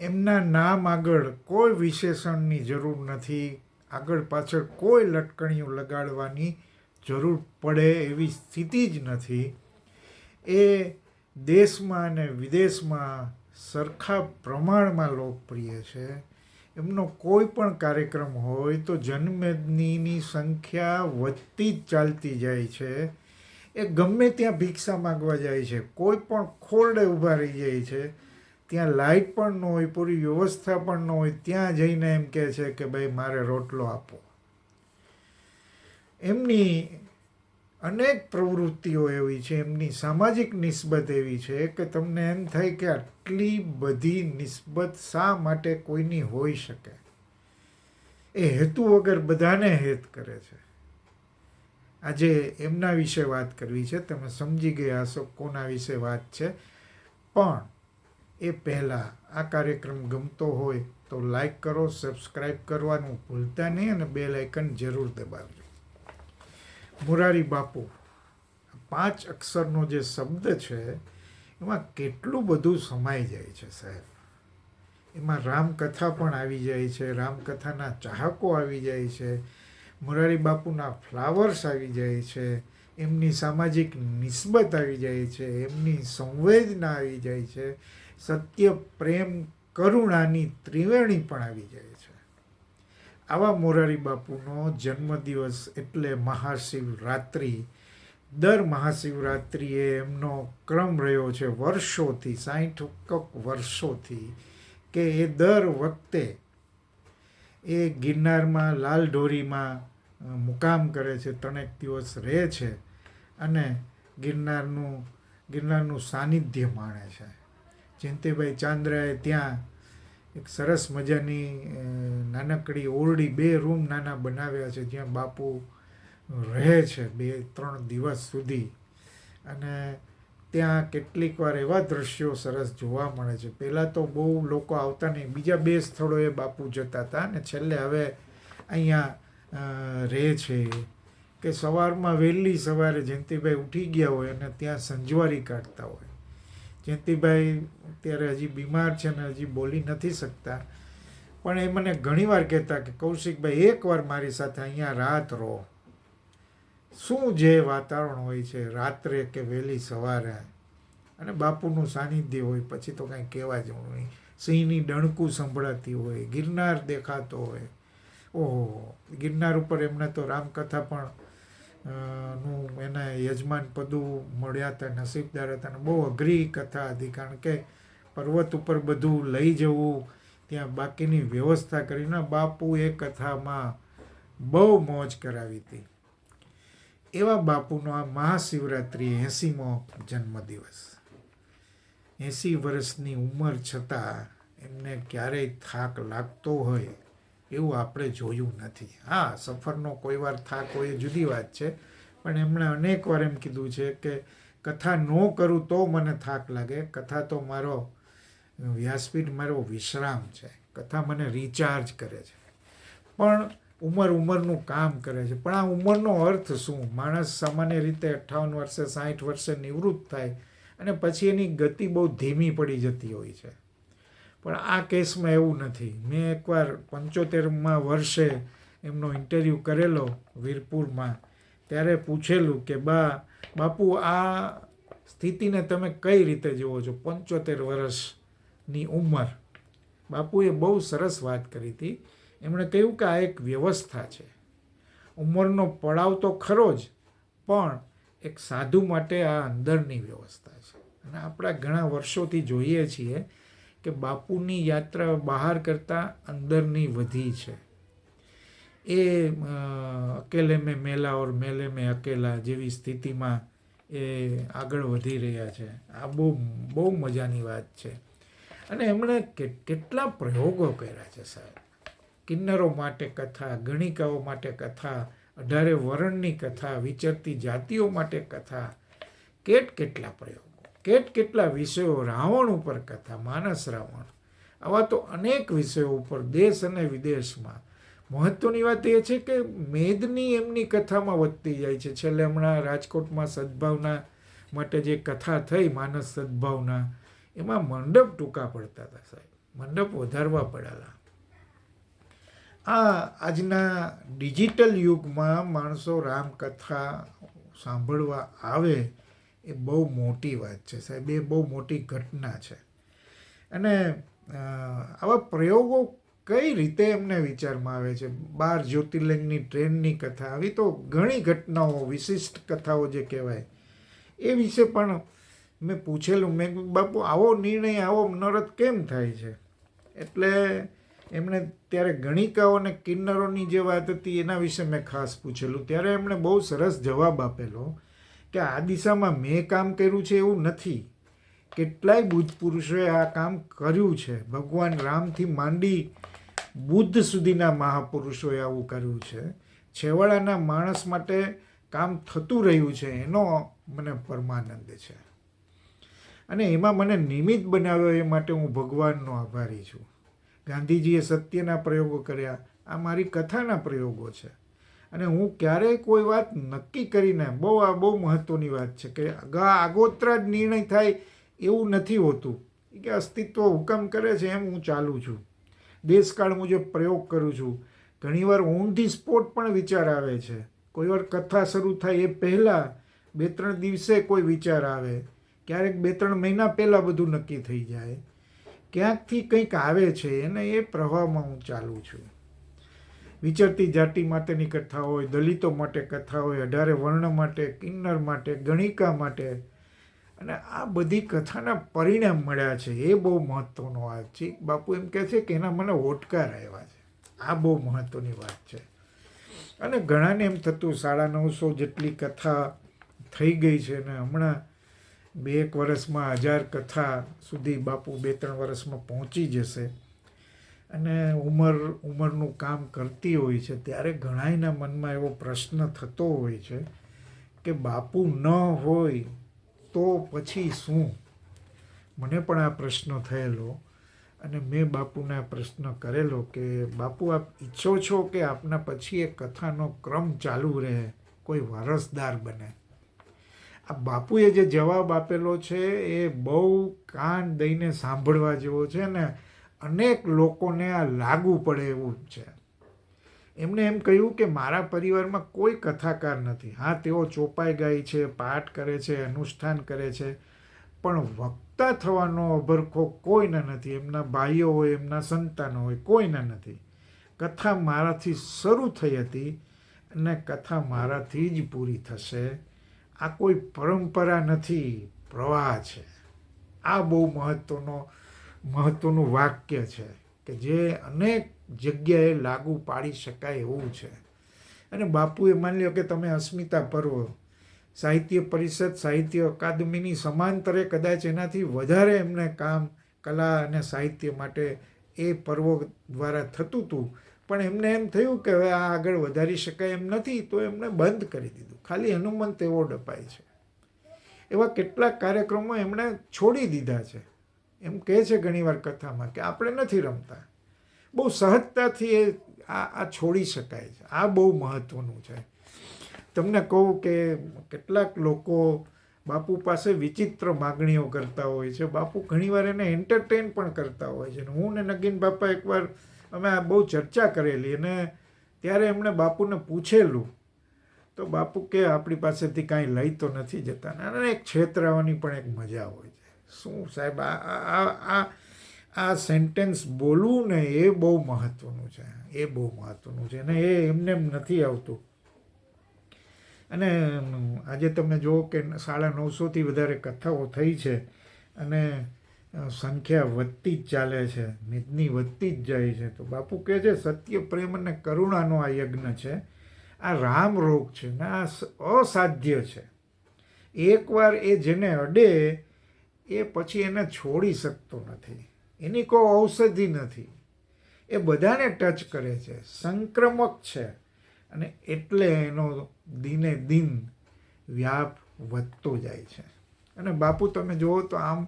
એમના નામ આગળ કોઈ વિશેષણની જરૂર નથી. આગળ પાછળ કોઈ લટકણીઓ લગાડવાની જરૂર પડે એવી સ્થિતિ જ નથી. એ દેશમાં અને વિદેશમાં સરખા પ્રમાણમાં લોકપ્રિય છે. એમનો કોઈ પણ કાર્યક્રમ હોય તો જનમેદનીની સંખ્યા વધતી જ ચાલતી જાય છે. એ ગમે ત્યાં ભિક્ષા માગવા જાય છે. કોઈ પણ ખોરડે ઊભા રહી જાય છે. ત્યાં લાઇટ પણ ન હોય, પૂરી વ્યવસ્થા પણ ન હોય, ત્યાં જઈને એમ કહે છે કે ભાઈ, મારે રોટલો આપો. એમની અનેક પ્રવૃત્તિઓ એવી છે, એમની સામાજિક નિસ્બત એવી છે કે તમને એમ થાય કે આટલી બધી નિસ્બત શા માટે કોઈની હોઈ શકે? એ હેતુ વગર બધાને હેત કરે છે. આજે એમના વિશે વાત કરવી છે, તમે સમજી ગયા હશો કોના વિશે વાત છે. પણ એ પહેલાં આ કાર્યક્રમ ગમતો હોય તો લાઈક કરો સબસ્ક્રાઈબ કરવાનું ભૂલતા નહીં અને બે લાઇકન જરૂર દબાવજો. મુરારી બાપુ, પાંચ અક્ષરનો જે શબ્દ છે, એમાં કેટલું બધું સમાઈ જાય છે સાહેબ. એમાં રામકથા પણ આવી જાય છે, રામકથાના ચાહકો આવી જાય છે, મુરારી બાપુના ફ્લાવર્સ આવી જાય છે, એમની સામાજિક નિસ્બત આવી જાય છે, એમની સંવેદના આવી જાય છે સત્ય, પ્રેમ, કરુણાની ત્રિવેણી પણ આવી જાય છે. આવા મોરારી બાપુનો જન્મદિવસ એટલે મહાશિવરાત્રિ. દર મહાશિવરાત્રિએ એમનો ક્રમ રહ્યો છે વર્ષોથી સાઠ વર્ષોથી, કે એ દર વખતે એ ગિરનારમાં, લાલ ઢોરીમાં મુકામ કરે છે, ત્રણેક દિવસ રહે છે અને ગિરનારનું ગિરનારનું સાનિધ્ય માણે છે. જયંતિભાઈ ચાંદ્રાએ ત્યાં એક સરસ મજાની નાનકડી ઓરડી, બે રૂમ નાના બનાવ્યા છે, જ્યાં બાપુ રહે છે બે, ત્રણ દિવસ સુધી. અને ત્યાં કેટલીક વાર એવા દ્રશ્યો સરસ જોવા મળે છે. પહેલાં તો બહુ લોકો આવતા નહીં, બીજા બે સ્થળોએ બાપુ જતા હતા અને છેલ્લે હવે અહીંયા રહે છે. કે સવારમાં વહેલી સવારે જયંતિભાઈ ઉઠી ગયા હોય અને ત્યાં સંજવારી કાઢતા હોય. જયંતિભાઈ અત્યારે હજી બીમાર છે ને હજી બોલી નથી શકતા. પણ એ મને ઘણીવાર કહેતા કે, કૌશિકભાઈ, એકવાર મારી સાથે અહીંયા રાત રહો. શું જે વાતાવરણ હોય છે, રાત્રે કે વહેલી સવારે, અને બાપુનું સાનિધ્ય હોય, પછી તો કાંઈ કહેવા જેવું નહીં. સિંહની ડણકું સંભળાતી હોય, ગિરનાર દેખાતો હોય. ઓહો, ગિરનાર ઉપર એમને તો રામકથા પણ નું એને યજમાન પદું મળ્યા હતા નસીબદાર હતા અને બહુ અઘરી કથા હતી. કારણ કે પર્વત ઉપર બધું લઈ જવું, ત્યાં બાકીની વ્યવસ્થા કરીને બાપુ એ કથામાં બહુ મોજ કરાવી હતી. એવા બાપુનો આ મહાશિવરાત્રિ એંસીમો જન્મદિવસ. એંસી વર્ષની ઉંમર છતાં એમને ક્યારેય થાક લાગતો હોય એવું આપણે જોયું નથી. હા, સફરનો કોઈ વાર થાક હોય એ જુદી વાત છે. પણ એમણે અનેક વાર એમ કીધું છે કે કથા ન કરું તો મને થાક લાગે. કથા તો મારો વ્યાસપીઠ મારો વિશ્રામ છે. કથા મને રિચાર્જ કરે છે. પણ ઉંમર ઉંમરનું કામ કરે છે. પણ આ ઉંમરનો અર્થ શું? માણસ સામાન્ય રીતે અઠ્ઠાવન વર્ષે સાઠ વર્ષે નિવૃત્ત થાય અને પછી એની ગતિ બહુ ધીમી પડી જતી હોય છે. પણ આ કેસમાં એવું નથી. મેં એકવાર પંચોતેરમાં વર્ષે એમનો ઇન્ટરવ્યૂ કરેલો વીરપુરમાં. ત્યારે પૂછેલું કે, બા, બાપુ, આ સ્થિતિને તમે કઈ રીતે જુઓ છો? પંચોતેર વર્ષની ઉંમર. બાપુએ બહુ સરસ વાત કરી હતી. એમણે કહ્યું કે, આ એક વ્યવસ્થા છે. ઉંમરનો પડાવ તો ખરો જ, પણ એક સાધુ માટે આ અંદરની વ્યવસ્થા છે. અને આપણા ઘણા વર્ષોથી જોઈએ છીએ કે બાપુની યાત્રા બહાર કરતાં અંદરની વધી છે. એ અકેલે મેં મેલા ઓર મેલે મેં અકેલા જેવી સ્થિતિમાં એ આગળ વધી રહ્યા છે. આ બહુ બહુ મજાની વાત છે. અને એમણે કેટલા પ્રયોગો કર્યા છે સાહેબ. કિન્નરો માટે કથા, ગણિકાઓ માટે કથા, અઢારે વર્ણની કથા, વિચરતી જાતિઓ માટે કથા, કેટ કેટલા પ્રયોગો કેટ કેટલા વિષયો રાવણ ઉપર કથા, માનસ રાવણ. આવા તો અનેક વિષયો ઉપર દેશ અને વિદેશમાં. મહત્વની વાત એ છે કે મેદની એમની કથામાં વધતી જાય છે. છેલ્લે હમણાં રાજકોટમાં સદભાવના માટે જે કથા થઈ, માનસ સદભાવના, એમાં મંડપ ટૂંકા પડતા હતા સાહેબ. મંડપ વધારવા પડેલા. આ આજના ડિજિટલ યુગમાં માણસો રામકથા સાંભળવા આવે એ બહુ મોટી વાત છે સાહેબ, એ બહુ મોટી ઘટના છે. અને આવા પ્રયોગો કઈ રીતે એમને વિચારમાં આવે છે? બાર જ્યોતિર્લિંગની ટ્રેનની કથા આવી તો ઘણી ઘટનાઓ, વિશિષ્ટ કથાઓ જે કહેવાય, એ વિશે પણ મેં પૂછેલું. મેં બાપુ, આવો નિર્ણય, આવો નરત કેમ થાય છે? એટલે એમણે ત્યારે ગણિકાઓ અને કિન્નરોની જે વાત હતી એના વિશે મેં ખાસ પૂછેલું. ત્યારે એમણે બહુ સરસ જવાબ આપેલો કે આ દિશામાં મેં કામ કર્યું છે એવું નથી. કેટલાય બુદ્ધ પુરુષોએ આ કામ કર્યું છે. ભગવાન રામથી માંડી બુદ્ધ સુધીના મહાપુરુષોએ આવું કર્યું છે. છેવાડાના માણસ માટે કામ થતું રહ્યું છે, એનો મને પરમાનંદ છે. અને એમાં મને નિમિત્ત બનાવ્યો એ માટે હું ભગવાનનો આભારી છું. ગાંધીજીએ સત્યના પ્રયોગો કર્યા. આ મારી કથાના પ્રયોગો છે. અને હું ક્યારેય કોઈ વાત નક્કી કરીને બહુ આ બહુ મહત્ત્વની વાત છે કે આગા આગોતરા જ નિર્ણય થાય એવું નથી હોતું. કે અસ્તિત્વ હુકમ કરે છે એમ હું ચાલું છું. દેશકાળ મુજબ પ્રયોગ કરું છું. ઘણીવાર ઓન ધી સ્પોટ પણ વિચાર આવે છે. કોઈવાર કથા શરૂ થાય એ પહેલાં બે ત્રણ દિવસે કોઈ વિચાર આવે. ક્યારેક બે ત્રણ મહિના પહેલાં બધું નક્કી થઈ જાય. ક્યાંકથી કંઈક આવે છે અને એ પ્રવાહમાં હું ચાલું છું. વિચરતી જાતિ માટેની કથા હોય, દલિતો માટે કથા હોય, અઢારે વર્ણ માટે, કિન્નર માટે, ગણિકા માટે. અને આ બધી કથાના પરિણામ મળ્યા છે. એ બહુ મહત્ત્વનો વાત છે. બાપુ એમ કહે છે કે એના મને ઓટકાર આવ્યા છે. આ બહુ મહત્ત્વની વાત છે. અને ઘણાને એમ થતું, સાડા નવસો જેટલી કથા થઈ ગઈ છે ને હમણાં બે એક વર્ષમાં હજાર કથા સુધી બાપુ બે ત્રણ વર્ષમાં પહોંચી જશે. અને ઉંમર, ઉંમરનું કામ કરતી હોય છે, ત્યારે ઘણાયના મનમાં એવો પ્રશ્ન થતો હોય છે કે બાપુ ન હોય તો પછી શું? મને પણ આ પ્રશ્ન થયેલો અને મેં બાપુને આ પ્રશ્ન કરેલો કે બાપુ આપ ઈચ્છો છો કે આપના પછી એ કથાનો ક્રમ ચાલુ રહે, કોઈ વારસદાર બને? આ બાપુએ જે જવાબ આપેલો છે એ બહુ કાન દઈને સાંભળવા જેવો છે ને અનેક લોકોને આ લાગુ પડે એવું છે. એમણે એમ કહ્યું કે મારા પરિવારમાં કોઈ કથાકાર નથી. હા, તેઓ ચોપાઈ ગાય છે, પાઠ કરે છે, અનુષ્ઠાન કરે છે, પણ વક્તા થવાનો અભરખો કોઈને નથી. એમના ભાઈઓ હોય, એમના સંતાનો હોય, કોઈને નથી. કથા મારાથી શરૂ થઈ હતી અને કથા મારાથી જ પૂરી થશે. આ કોઈ પરંપરા નથી. પ્રવાહ છે. આ બહુ મહત્ત્વનો મહત્ત્વનું વાક્ય છે કે જે અનેક જગ્યાએ લાગુ પાડી શકાય એવું છે. અને બાપુએ માની લ્યો કે તમે અસ્મિતા પર્વ, સાહિત્ય પરિષદ, સાહિત્ય અકાદમીની સમાંતરે કદાચ એનાથી વધારે એમને કામ, કલા અને સાહિત્ય માટે એ પર્વો દ્વારા થતું હતું પણ એમને એમ થયું કે હવે આ આગળ વધારી શકાય એમ નથી, તો એમણે બંધ કરી દીધું. ખાલી હનુમંત એવોર્ડ અપાય છે. એવા કેટલાક કાર્યક્રમો એમણે છોડી દીધા છે. એમ કહે છે ઘણીવાર કથામાં કે આપણે નથી રમતા. બહુ સહજતાથી એ આ છોડી શકાય છે. આ બહુ મહત્ત્વનું છે. તમને કહું કે કેટલાક લોકો બાપુ પાસે વિચિત્ર માગણીઓ કરતા હોય છે. બાપુ ઘણીવાર એને એન્ટરટેન પણ કરતા હોય છે. હું ને નગીન બાપા એકવાર અમે આ બહુ ચર્ચા કરેલી અને ત્યારે એમણે બાપુને પૂછેલું. તો બાપુ કે આપણી પાસેથી કાંઈ લઈ તો નથી જતા. અને એક છેતરાવાની પણ એક મજા હોય છે. શું સાહેબ, આ આ આ સેન્ટેન્સ બોલવું ને એ બહુ મહત્ત્વનું છે. એ બહુ મહત્ત્વનું છે ને એ એમને એમ નથી આવતું. અને આજે તમે જુઓ કે સાડા નવસોથી વધારે કથાઓ થઈ છે અને સંખ્યા વધતી જ ચાલે છે, નિધની વધતી જ જાય છે. તો બાપુ કહે છે, સત્ય, પ્રેમ અને કરુણાનો આ યજ્ઞ છે. આ રામ રોગ છે ને આ અસાધ્ય છે. એકવાર એ જેને અડે એ પછી એને છોડી શકતો નથી. એની કોઈ ઔષધિ નથી. એ બધાને ટચ કરે છે. સંક્રમક છે. અને એટલે એનો દિને દિન વ્યાપ વધતો જાય છે. અને બાપુ, તમે જુઓ તો આમ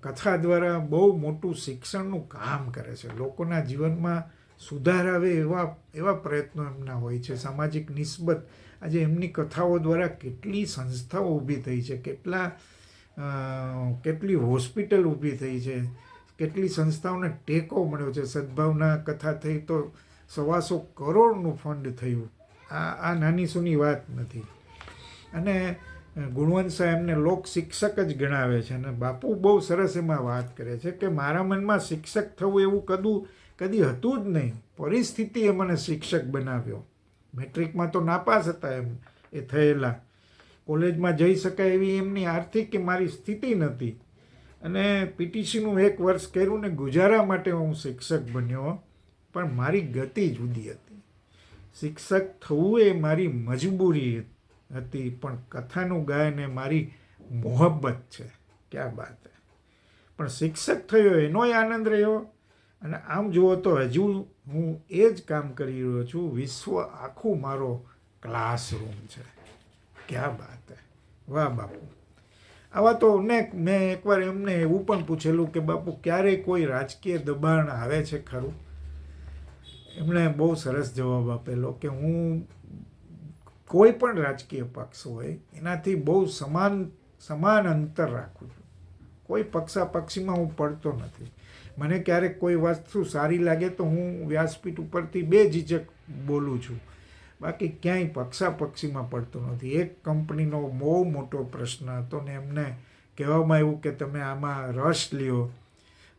કથા દ્વારા બહુ મોટું શિક્ષણનું કામ કરે છે. લોકોના જીવનમાં સુધાર આવે એવા એવા પ્રયત્નો એમના હોય છે. સામાજિક નિસ્બત આજે એમની કથાઓ દ્વારા કેટલી સંસ્થાઓ ઊભી થઈ છે. કેટલા કેટલી હોસ્પિટલ ઊભી થઈ છે, કેટલી સંસ્થાઓને ટેકો મળ્યો છે. સદભાવના કથા થઈ તો સવાસો કરોડનું ફંડ થયું. આ આ નાની સૂની વાત નથી. અને ગુણવંત સાહેબને લોક શિક્ષક જ ગણાવે છે. અને બાપુ બહુ સરસ એમાં વાત કરે છે કે મારા મનમાં શિક્ષક થવું એવું કદું, કદી હતું જ નહીં. પરિસ્થિતિએ મને શિક્ષક બનાવ્યો. મેટ્રિકમાં તો નાપાસ હતા એમ, એ થયેલા. કોલેજમાં જઈ શકાય એવી એમની આર્થિક કે મારી સ્થિતિ નથી. અને પીટીસીનું એક વર્ષ કર્યું ને ગુજારા માટે હું શિક્ષક બન્યો, પણ મારી ગતિ જુદી હતી. શિક્ષક થવું એ મારી મજબૂરી હતી, પણ કથાનું ગાયન એ મારી મોહબ્બત છે. ક્યાં હે. પણ શિક્ષક થયો એનોય આનંદ રહ્યો. અને આમ જુઓ તો હજુ હું એ જ કામ કરી રહ્યો છું, વિશ્વ આખું મારો ક્લાસરૂમ છે. ક્યાં વાત વાહ બાપુ. આવા તો અનેક મેં એકવાર એમને એવું પણ પૂછેલું કે બાપુ ક્યારેય કોઈ રાજકીય દબાણ આવે છે ખરું? એમણે બહુ સરસ જવાબ આપેલો કે હું કોઈ પણ રાજકીય પક્ષ હોય, એનાથી બહુ સમાન સમાન અંતર રાખું છું. કોઈ પક્ષાપક્ષીમાં હું પડતો નથી. મને ક્યારેક કોઈ વસ્તુ સારી લાગે તો હું વ્યાસપીઠ ઉપરથી બે ઝીઝક બોલું છું. બાકી ક્યાંય પક્ષાપક્ષીમાં પડતો નથી. એક કંપનીનો બહુ મોટો પ્રશ્ન હતો ને એમને કહેવામાં આવ્યું કે તમે આમાં રસ લ્યો.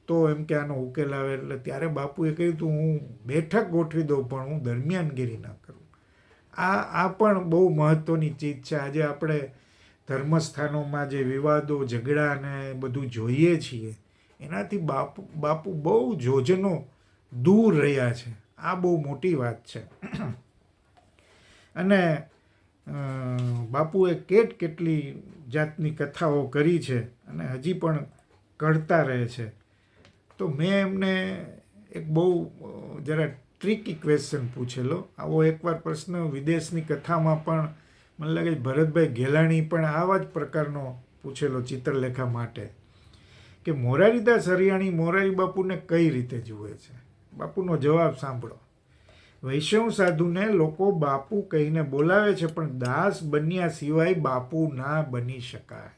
તો એમ કે આનો ઉકેલ આવે એટલે ત્યારે બાપુએ કહ્યું હતું હું બેઠક ગોઠવી દઉં, પણ હું દરમિયાનગીરી ના કરું. આ આ પણ બહુ મહત્ત્વની ચીજ છે. આજે આપણે ધર્મસ્થાનોમાં જે વિવાદો, ઝઘડા ને બધું જોઈએ છીએ, એનાથી બાપુ બાપુ બહુ જોજનો દૂર રહ્યા છે. આ બહુ મોટી વાત છે. અને બાપુએ કેટ કેટલી જાતની કથાઓ કરી છે અને હજી પણ કરતા રહે છે. તો મેં એમને એક બહુ જરા ટ્રિકી ક્વેશ્ચન પૂછેલો. આવો એકવાર પ્રશ્ન વિદેશની કથામાં પણ મને લાગે ભરતભાઈ ગેલાણી પણ આવા જ પ્રકારનો પૂછેલો ચિત્રલેખા માટે કે મોરારીદાસ હરિયાણી મોરારી બાપુને કઈ રીતે જુએ છે? બાપુનો જવાબ સાંભળો. વૈષ્ણવ સાધુને લોકો બાપુ કહીને બોલાવે છે, પણ દાસ બન્યા સિવાય બાપુ ના બની શકાય.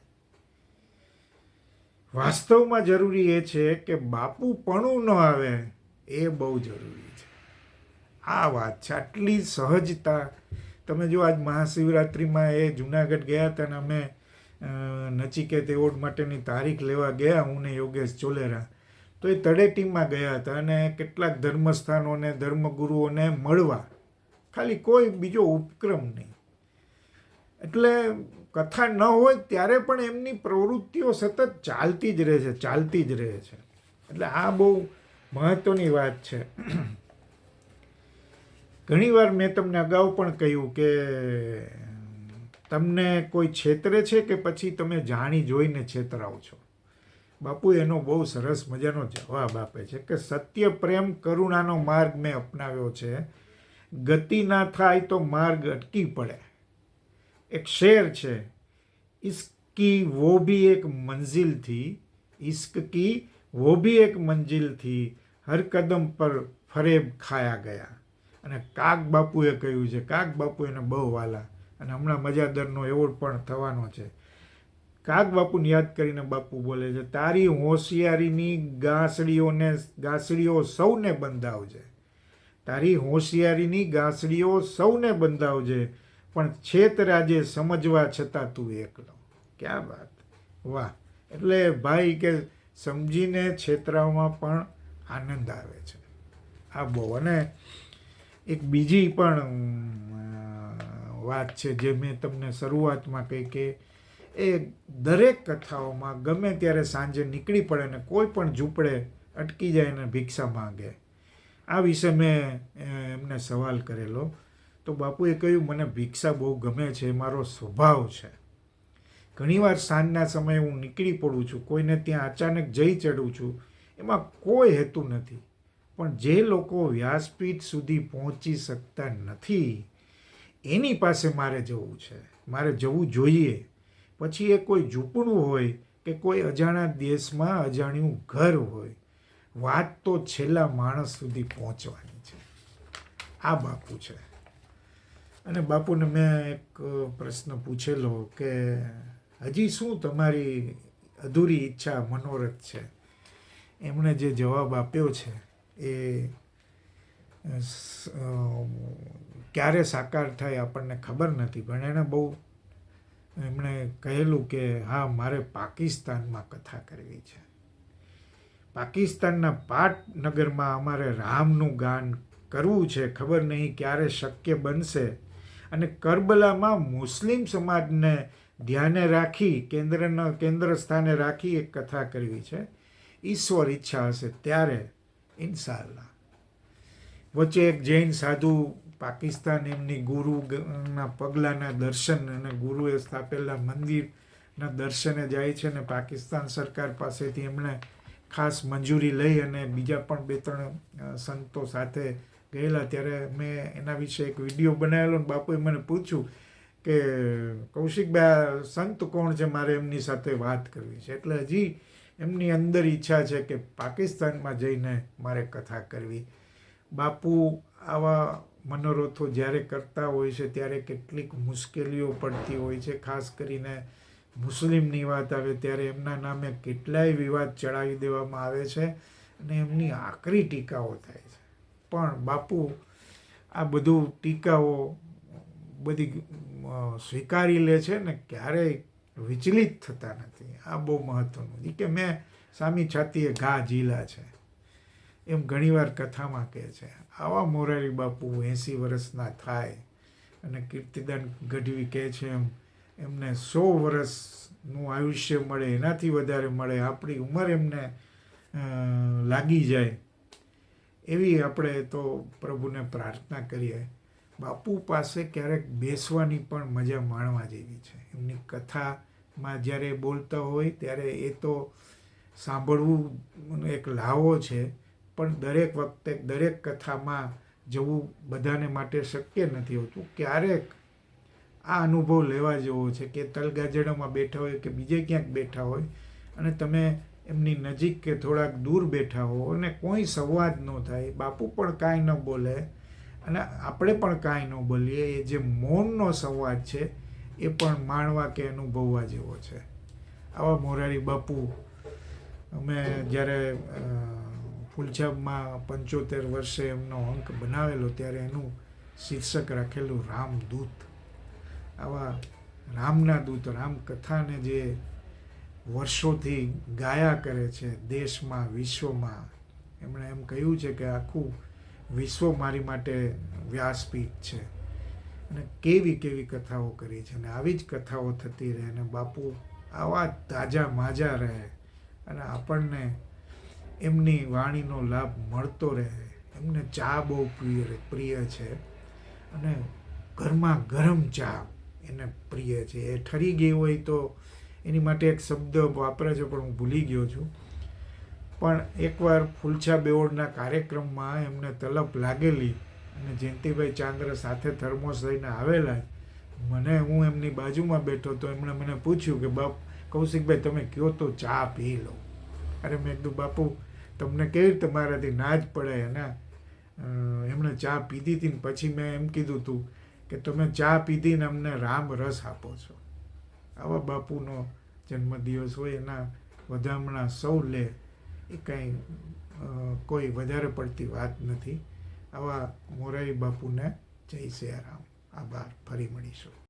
વાસ્તવમાં જરૂરી એ છે કે બાપુ પણું ન આવે, એ બહુ જરૂરી છે. આ વાત છે, આટલી સહજતા. તમે જો આજ મહાશિવરાત્રિમાં એ જુનાગઢ ગયા હતા અને અમે નચિકેત એવોર્ડ માટેની તારીખ લેવા ગયા, હું ને યોગેશ ચોલેરા. તો એ તળેટીમાં ગયા હતા અને કેટલાક ધર્મસ્થાનોને, ધર્મગુરુઓને મળવા. ખાલી કોઈ બીજો ઉપક્રમ નહીં. એટલે કથા ન હોય ત્યારે પણ એમની પ્રવૃત્તિઓ સતત ચાલતી જ રહે છે, ચાલતી જ રહે છે. એટલે આ બહુ મહત્ત્વની વાત છે. ઘણીવાર મેં તમને અગાઉ પણ કહ્યું કે તમને કોઈ છેતરે છે કે પછી તમે જાણી જોઈને છેતરાવ છો? બાપુ, એનો બહુ સરસ મજાનો જવાબ આપે છે કે સત્ય પ્રેમ કરુણાનો માર્ગ મેં અપનાવ્યો છે. ગતિ ના થાય તો માર્ગ અટકી પડે. એક શેર છે, ઇશ્ક વો ભી એક મંજિલથી, ઇશ્ક કી વો ભી એક મંજિલથી, હર કદમ પર ફરેબ ખાયા ગયા. અને કાક બાપુએ કહ્યું છે કાક બાપુ, એને બહુ વાલા. અને હમણાં મજાદરનો એવોર્ડ પણ થવાનો છે. કાક બાપુને યાદ કરીને બાપુ બોલે છે, તારી હોશિયારીની ગાંસડીઓને, ગાંસડીઓ સૌને બંધાવજે. તારી હોશિયારીની ગાંસડીઓ સૌને બંધાવજે, પણ છેતરાજે સમજવા છતાં તું એકલો. ક્યાં વાત? વાહ. એટલે ભાઈ કે સમજીને છેતરાવમાં પણ આનંદ આવે છે. આ બહુ. અને એક બીજી પણ વાત છે જે મેં તમને શરૂઆતમાં કહી કે એ દરેક કથાઓમાં ગમે ત્યારે સાંજે નીકળી પડે ને કોઈ પણ ઝૂંપડે અટકી જાય ને ભિક્ષા માગે. આ વિશે મેં એમને સવાલ કરેલો. તો બાપુએ કહ્યું, મને ભિક્ષા બહુ ગમે છે, મારો સ્વભાવ છે. ઘણીવાર સાંજના સમયે હું નીકળી પડું છું, કોઈને ત્યાં અચાનક જઈ ચડું છું, એમાં કોઈ હેતુ નથી. પણ જે લોકો વ્યાસપીઠ સુધી પહોંચી શકતા નથી, એની પાસે મારે જવું છે. મારે જવું જોઈએ. પછી એ કોઈ ઝૂંપડું હોય કે કોઈ અજાણા દેશમાં અજાણ્યું ઘર હોય, વાત તો છેલ્લા માણસ સુધી પહોંચવાની છે. આ બાપુ છે. અને બાપુને મેં એક પ્રશ્ન પૂછેલો કે હજી શું તમારી અધૂરી ઈચ્છા મનોરથ છે? એમણે જે જવાબ આપ્યો છે એ ક્યારે સાકાર થાય આપણને ખબર નથી, પણ એણે બહુ એમણે કહેલું કે, હા, મારે પાકિસ્તાનમાં કથા કરવી છે. પાકિસ્તાનના પાટનગરમાં અમારે રામનું ગાન કરવું છે. ખબર નહીં ક્યારે શક્ય બનશે. અને કરબલામાં મુસ્લિમ સમાજને ધ્યાને રાખી, કેન્દ્રના કેન્દ્ર સ્થાને રાખી એક કથા કરવી છે. ઈશ્વર ઈચ્છા હશે ત્યારે ઇન્શાલ્લાહ વચ્ચે એક જૈન સાધુ પાકિસ્તાન એમની ગુરુના પગલાંના દર્શન અને ગુરુએ સ્થાપેલા મંદિરના દર્શને જાય છે અને પાકિસ્તાન સરકાર પાસેથી એમણે ખાસ મંજૂરી લઈ અને બીજા પણ બે ત્રણ સંતો સાથે ગયેલા. ત્યારે મેં એના વિશે એક વીડિયો બનાવેલો અને બાપુએ મને પૂછ્યું કે કૌશિકભાઈ સંત કોણ છે? મારે એમની સાથે વાત કરવી છે. એટલે હજી એમની અંદર ઈચ્છા છે કે પાકિસ્તાનમાં જઈને મારે કથા કરવી. બાપુ આવા મનોરથો જ્યારે કરતા હોય છે, ત્યારે કેટલીક મુશ્કેલીઓ પડતી હોય છે. ખાસ કરીને મુસ્લિમની વાત આવે, ત્યારે એમના નામે કેટલાય વિવાદ ચડાવી દેવામાં આવે છે અને એમની આકરી ટીકાઓ થાય છે. પણ બાપુ, આ બધું ટીકાઓ બધી સ્વીકારી લે છે ને ક્યારેય વિચલિત થતા નથી. આ બહુ મહત્વનું. કે મેં સામી છાતીએ ઘા ઝીલા છે. એમ ઘણીવાર કથામાં કહે છે, આવા મોરારી બાપુ એંસી વર્ષના થાય અને કીર્તિદાન ગઢવી કહે છે એમ, એમને સો વર્ષનું આયુષ્ય મળે, એનાથી વધારે મળે, આપણી ઉંમર એમને લાગી જાય. એવી આપણે તો પ્રભુને પ્રાર્થના કરીએ. બાપુ પાસે ક્યારેક બેસવાની પણ મજા માણવા જેવી છે. એમની કથામાં જ્યારે બોલતા હોય ત્યારે એ તો સાંભળવું એક લાવો છે. પણ દરેક વખતે દરેક કથામાં જવું બધાને માટે શક્ય નથી હોતું. ક્યારેક આ અનુભવ લેવા જેવો છે કે તલગાજડામાં બેઠા હોય કે બીજે ક્યાંક બેઠા હોય અને તમે એમની નજીક કે થોડાક દૂર બેઠા હો અને કોઈ સંવાદ ન થાય, બાપુ પણ કાંઈ ન બોલે અને આપણે પણ કાંઈ ન બોલીએ, એ જે મૌનનો સંવાદ છે એ પણ માણવા કે અનુભવવા જેવો છે. આવા મોરારી બાપુ, અમે જ્યારે અ, પંચોતેર વર્ષે એમનો અંક બનાવેલો ત્યારે એનું શીર્ષક રાખેલું રામદૂત આવા રામના દૂત રામકથાને જે વર્ષોથી ગાયા કરે છે દેશમાં વિશ્વમાં એમણે એમ કહ્યું છે કે આખું વિશ્વ મારી માટે વ્યાસપીઠ છે. અને કેવી કેવી કથાઓ કરી છે અને આવી જ કથાઓ થતી રહે અને બાપુ આવા તાજા માજા રહે અને આપણને એમની વાણીનો લાભ મળતો રહે. એમને ચા બહુ પ્રિય પ્રિય છે. અને ઘરમાં ગરમ ચા એને પ્રિય છે. એ ઠરી ગઈ હોય તો એની માટે એક શબ્દ વાપરે છે પણ હું ભૂલી ગયો છું. પણ એકવાર ફૂલછા બેઓડના કાર્યક્રમમાં એમને તલપ લાગેલી અને જયંતિભાઈ ચાંદ્ર સાથે થર્મોસ લઈને આવેલા મને હું એમની બાજુમાં બેઠો તો એમણે મને પૂછ્યું કે, બાપ, કૌશિકભાઈ, તમે કયો તો ચા પી લો? અરે મેં કીધું, બાપુ, તમને કેવી રીતે મારાથી ના જ પડે અને એમણે ચા પીધી હતી ને પછી મેં એમ કીધું હતું કે તમે ચા પીધીને અમને રામ રસ આપો છો. આવા બાપુનો જન્મદિવસ હોય એના વધામણા સૌ લે, એ કંઈ કોઈ વધારે પડતી વાત નથી. આવા મોરારી બાપુને જય સિયારામ. આભાર. ફરી મળીશું.